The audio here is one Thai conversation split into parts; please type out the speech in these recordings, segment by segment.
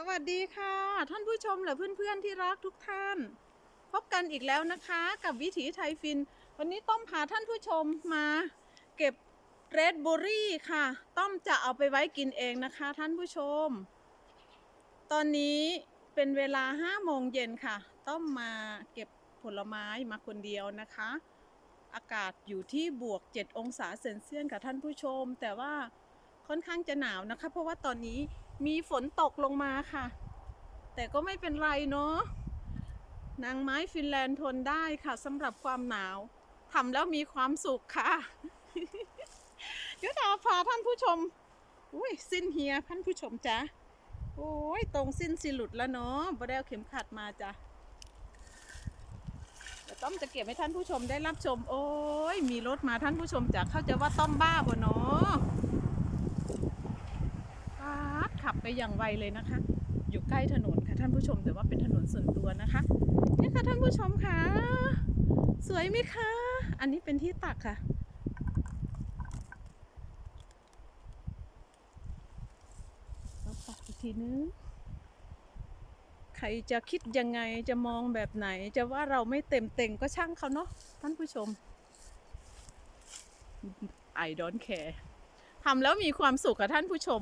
สวัสดีค่ะ ท่านผู้ชมและเพื่อนๆที่รักทุกท่าน พบกันอีกแล้วนะคะ กับวิถีไทยฟิน วันนี้ต้อมพาท่านผู้ชมมาเก็บเรดเบอรี่ค่ะ ต้อมจะเอาไปไว้กินเองนะคะ ท่านผู้ชม ตอนนี้เป็นเวลา5โมงเย็นค่ะ ต้อมมาเก็บผลไม้มาคนเดียวนะคะ อากาศอยู่ที่บวก 7 องศาเซนเซียสค่ะท่านผู้ชม แต่ว่าค่อนข้างจะหนาวนะคะ เพราะว่าตอนนี้ มีฝนตกลงมาค่ะ แต่ก็ไม่เป็นไรเนาะนางไม้ฟินแลนด์ทนได้ค่ะสำหรับความหนาวทำแล้วมีความสุขค่ะยุทธาพาท่านผู้ชมอุ้ยสิ้นเฮียท่านผู้ชมจ้ะโอ้ยตรงสิ้นสิหลุดแล้วเนาะบ่ได้เอาเข็มขัดมาจ้ะเดี๋ยวต้อมจะเก็บให้ท่านผู้ชมได้รับชม โอ้ยมีรถมาท่านผู้ชมจ้ะเข้าใจว่าต้อมบ้าบ่เนาะ ไปอย่างไวเลยนะคะ อยู่ใกล้ถนนค่ะท่านผู้ชมแต่ว่าเป็นถนนส่วนตัวนะคะนี่ค่ะท่านผู้ชมค่ะสวยไหมคะ อันนี้เป็นที่ตักค่ะ เราตักอีกทีนึงใครจะคิดยังไงจะมองแบบไหน จะว่าเราไม่เต็มเต็งก็ช่างเขาเนาะท่านผู้ชม I don't care ทำแล้วมีความสุขกับท่านผู้ชม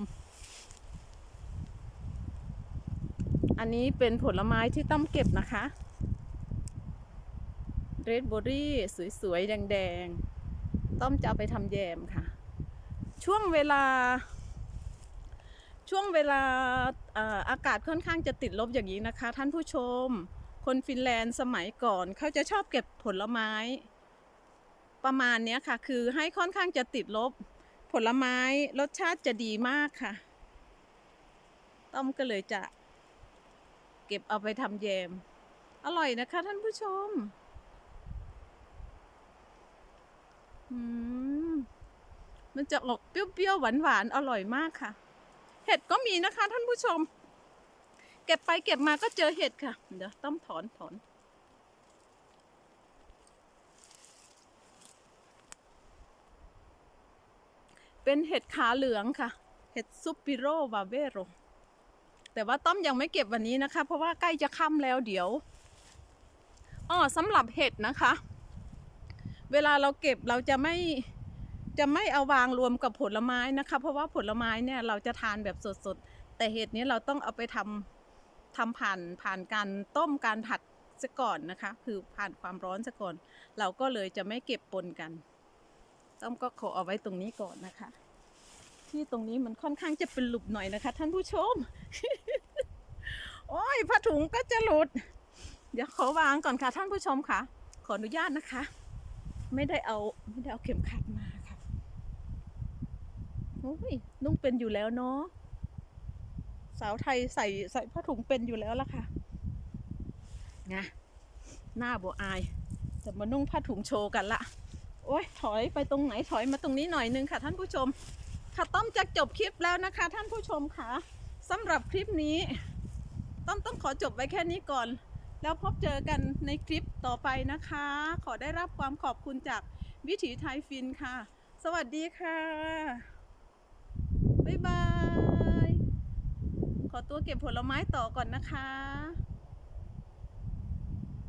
อันนี้เป็นผลไม้ที่ต้องเก็บนะคะ เรดเบอรี่สวยๆ แดงๆ ต้อมจะเอาไปทำแยมค่ะ ช่วงเวลา ช่วงเวลาอากาศค่อนข้างจะติดลบอย่างนี้นะคะ ท่านผู้ชม คนฟินแลนด์สมัยก่อนเขาจะชอบเก็บผลไม้ ประมาณนี้ค่ะ คือให้ค่อนข้างจะติดลบ ผลไม้รสชาติจะดีมากค่ะ ต้อมก็เลยจะ เก็บเอาไปทำแยม อร่อยนะคะท่านผู้ชมอืมมันจะออกเปรี้ยวๆหวานๆอร่อยมากค่ะ เห็ดก็มีนะคะท่านผู้ชม เก็บไปเก็บมาก็เจอเห็ดค่ะ เดี๋ยวต้องถอนถอนเป็นเห็ดขาเหลืองค่ะ เห็ดซุปปิโรวาเวโร แต่ว่าต้อมยังไม่เก็บวันนี้นะคะ เพราะว่าใกล้จะค่ำแล้วเดี๋ยวอ๋อสำหรับเห็ดนะคะ เวลาเราเก็บเราจะไม่จะไม่เอาวางรวมกับผลไม้นะคะ เพราะว่าผลไม้เนี่ยเราจะทานแบบสดๆ แต่เห็ดนี้เราต้องเอาไปทำทำผ่านผ่านการต้มการผัดซะก่อนนะคะ คือผ่านความร้อนซะก่อน เราก็เลยจะไม่เก็บปนกัน ต้อมก็ขอเอาไว้ตรงนี้ก่อนนะคะ ที่ตรงนี้มันค่อนข้างจะเป็นหลุมหน่อยนะคะ ท่านผู้ชม โอ้ยผ้าถุงก็จะหลุด เดี๋ยวขอวางก่อนค่ะท่านผู้ชมค่ะ ขออนุญาตนะคะ ไม่ได้เอาไม่ได้เอาเข็มขัดมาค่ะโอ้ยนุ่งเป็นอยู่แล้วเนาะสาวไทยใส่ใส่ผ้าถุงเป็นอยู่แล้วล่ะค่ะนะหน้าบัวอายจะมานุ่งผ้าถุงโชว์กันละ โอ้ยถอยไปตรงไหนถอยมาตรงนี้หน่อยนึงค่ะท่านผู้ชม ค่ะต้อมจะจบคลิปแล้วนะคะ ท่านผู้ชมค่ะสำหรับคลิปนี้ต้อมต้องขอจบไว้แค่นี้ก่อน แล้วพบเจอกันในคลิปต่อไปนะคะ ขอได้รับความขอบคุณจากวิถีไทยฟินค่ะ สวัสดีค่ะ บ๊ายบาย ขอตัวเก็บผลไม้ต่อก่อนนะคะ